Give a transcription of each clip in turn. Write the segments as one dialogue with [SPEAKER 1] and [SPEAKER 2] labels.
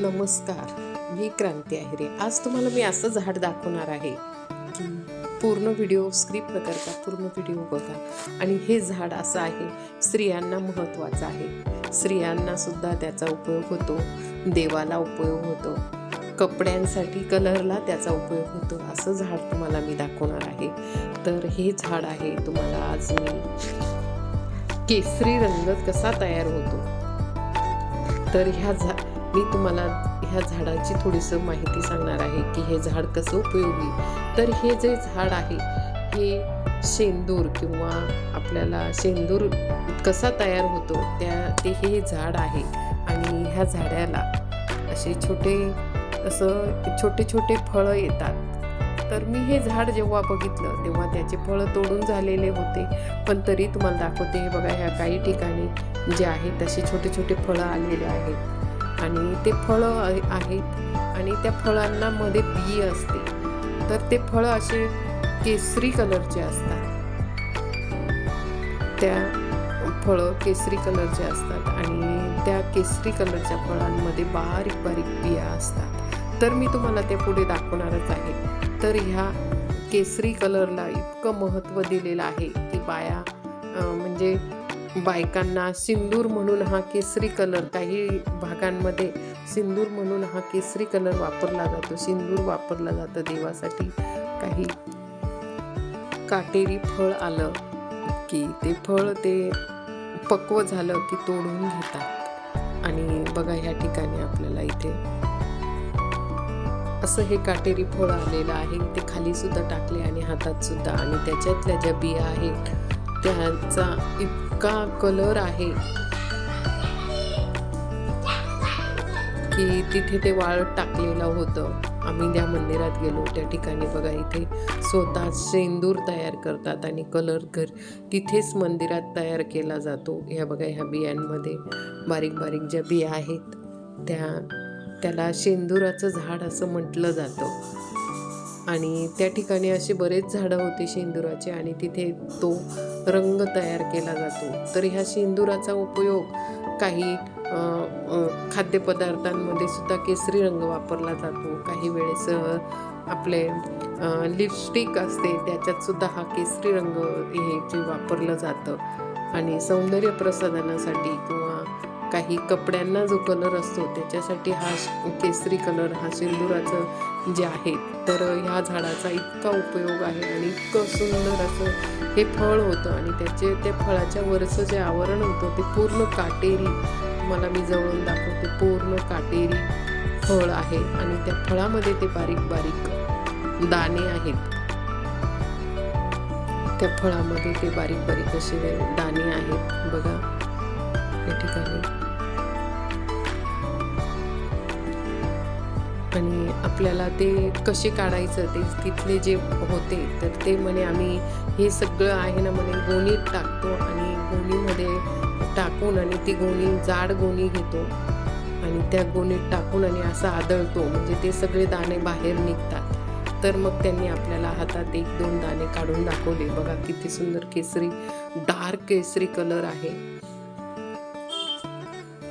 [SPEAKER 1] नमस्कार मी क्रांती आहेरे आज तुम्हाला मी असं झाड दाखवणार आहे की पूर्ण व्हिडिओ स्क्रिप्ट न करता पूर्ण व्हिडिओ बघा. आणि हे झाड असं आहे स्त्रियांना महत्त्वाचं आहे. स्त्रियांना सुद्धा त्याचा उपयोग होतो देवाला उपयोग होतो कपड्यांसाठी कलरला त्याचा उपयोग होतो. असं झाड तुम्हाला मी दाखवणार आहे. तर हे झाड आहे तुम्हाला आज मी केसरी रंग कसा तयार होतो? तर ह्या झा मी तुम्हाला ह्या झाडाची थोडीसं माहिती सांगणार आहे की हे झाड कसं उपयोगी तर हे जे झाड आहे हे शेंदूर किंवा आपल्याला शेंदूर कसा तयार होतो त्या ते हे झाड आहे. आणि ह्या झाडाला असे छोटे असं छोटे छोटे फळं येतात. तर मी हे झाड जेव्हा बघितलं तेव्हा त्याचे फळं तोडून झालेले होते. पण तरी तुम्हाला दाखवते हे बघा ह्या काही ठिकाणी जे आहेत तसे छोटे छोटे फळं आलेले आहेत. आणि ते फळं आहेत. आणि त्या फळांना मध्ये बी असते तर ते फळं असे केसरी कलरचे असतात. त्या फळं केसरी कलरचे असतात आणि त्या केसरी कलरच्या फळांमध्ये बारीक बारीक बिया असतात. तर मी तुम्हाला ते पुढे दाखवणारच आहे. तर ह्या केसरी कलरला इतकं महत्त्व दिलेलं आहे की बाया म्हणजे बायकांना सिंदूर म्हणून हा केसरी कलर काही भागांमध्ये सिंदूर म्हणून हा केसरी कलर वापरला जातो. सिंदूर वापरला जातं देवासाठी. काही काटेरी फळ आलं की ते फळ ते पक्व झालं की तोडून घेतात. आणि बघा ह्या ठिकाणी आपल्याला इथे असं हे काटेरी फळ आलेलं आहे. ते खाली सुद्धा टाकले आणि हातात सुद्धा. आणि त्याच्यातल्या ज्या बिया आहेत त्याचा इतका कलर आहे की तिथे ते वाळ टाकलेलं होतं. आम्ही त्या मंदिरात गेलो. त्या ठिकाणी बघा इथे स्वतः शेंदूर तयार करतात आणि कलर घर तिथेच मंदिरात तयार केला जातो. ह्या बघा ह्या बियांमध्ये बारीक बारीक ज्या बिया आहेत त्या त्याला शेंदुराचं झाड असं म्हटलं जातं. आणि त्या ठिकाणी असे बरेच झाडं होते शेंदुराचे आणि तिथे तो रंग तयार केला जातो. तर ह्या शेंदुराचा उपयोग काही खाद्यपदार्थांमध्ये सुद्धा केसरी रंग वापरला जातो. काही वेळेस आपले लिपस्टिक असते त्याच्यात सुद्धा हा केसरी रंग हे जे वापरलं जातं. आणि सौंदर्य प्रसाधनासाठी किंवा काही कपड्यांना जो कलर असतो त्याच्यासाठी हा केसरी कलर हा सिंदुराचं जे आहे तर ह्या झाडाचा इतका उपयोग आहे आणि इतकं सुंदर असं हे फळ होतं आणि त्याचे त्या फळाच्या वरचं जे आवरण होतं ते पूर्ण काटेरी मला मी जवळून दाखवते पूर्ण काटेरी फळ आहे आणि त्या फळामध्ये ते बारीक बारीक दाणे आहेत. त्या फळामध्ये ते बारीक बारीक असे दाणे आहेत. बघा आणि आपल्याला ते कसे काढायचं ते तिथले जे होते तर ते म्हणे आम्ही हे सगळं आहे ना म्हणे गोणीत टाकतो आणि गोणीमध्ये टाकून आणि ती गोणी जाड गोणी घेतो आणि त्या गोणीत टाकून आणि असं आदळतो. म्हणजे ते सगळे दाणे बाहेर निघतात. तर मग त्यांनी आपल्याला हातात एक दोन दाणे काढून दाखवले. बघा किती सुंदर केसरी डार्क केसरी कलर आहे.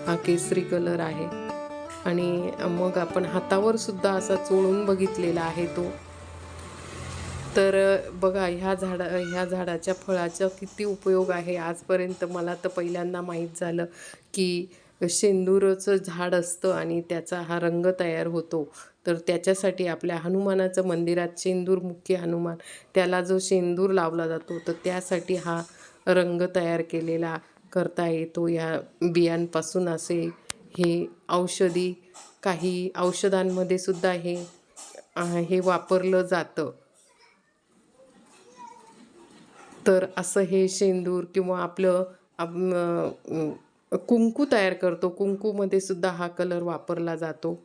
[SPEAKER 1] हा केसरी कलर आहे. आणि मग आपण हातावर सुद्धा असा चोळून बघितलेला आहे तो. तर बघा ह्या झाडा ह्या झाडाच्या फळाचा किती उपयोग आहे. आजपर्यंत मला तर पहिल्यांदा माहीत झालं की शेंदूरचं झाड असतं आणि त्याचा हा रंग तयार होतो. तर त्याच्यासाठी आपल्या हनुमानाचं मंदिरात शेंदूर मुख्य हनुमान त्याला जो शेंदूर लावला जातो तर त्यासाठी हा रंग तयार केलेला करता येतो. या बियांपासून असे हे औषधी काही औषधांमध्ये सुद्धा हे हे वापरलं जातं. तर असं हे शेंदूर किंवा आपलं कुंकू तयार करतो. कुंकूमध्ये सुद्धा हा कलर वापरला जातो.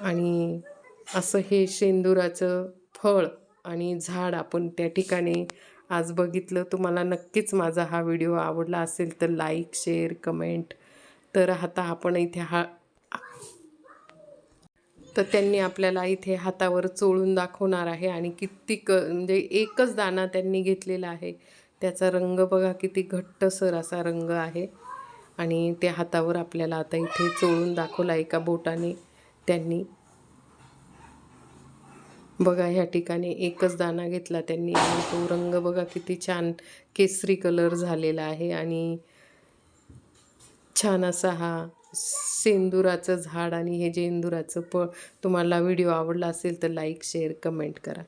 [SPEAKER 1] आणि असं हे शेंदुराचं फळ आणि झाड आपण त्या ठिकाणी आज बघितलं. तुम्हाला नक्कीच माझा हा व्हिडिओ आवडला असेल तर लाईक शेअर कमेंट तर आता आपण इथे हा तर त्यांनी आपल्याला इथे हातावर चोळून दाखवणार आहे आणि कित्येक म्हणजे एकच दाना त्यांनी घेतलेला आहे. त्याचा रंग बघा किती घट्टसर असा रंग आहे. आणि त्या हातावर आपल्याला आता इथे चोळून दाखवला एका बोटाने त्यांनी. बघा ह्या ठिकाणी एकच दाना घेतला त्यांनी आणि तो रंग बघा किती छान केसरी कलर झालेला आहे. आणि छान असा हा सेंदुराचं झाड आणि हे जे इंदुराचं प तुम्हाला व्हिडिओ आवडला असेल तर लाईक शेअर कमेंट करा.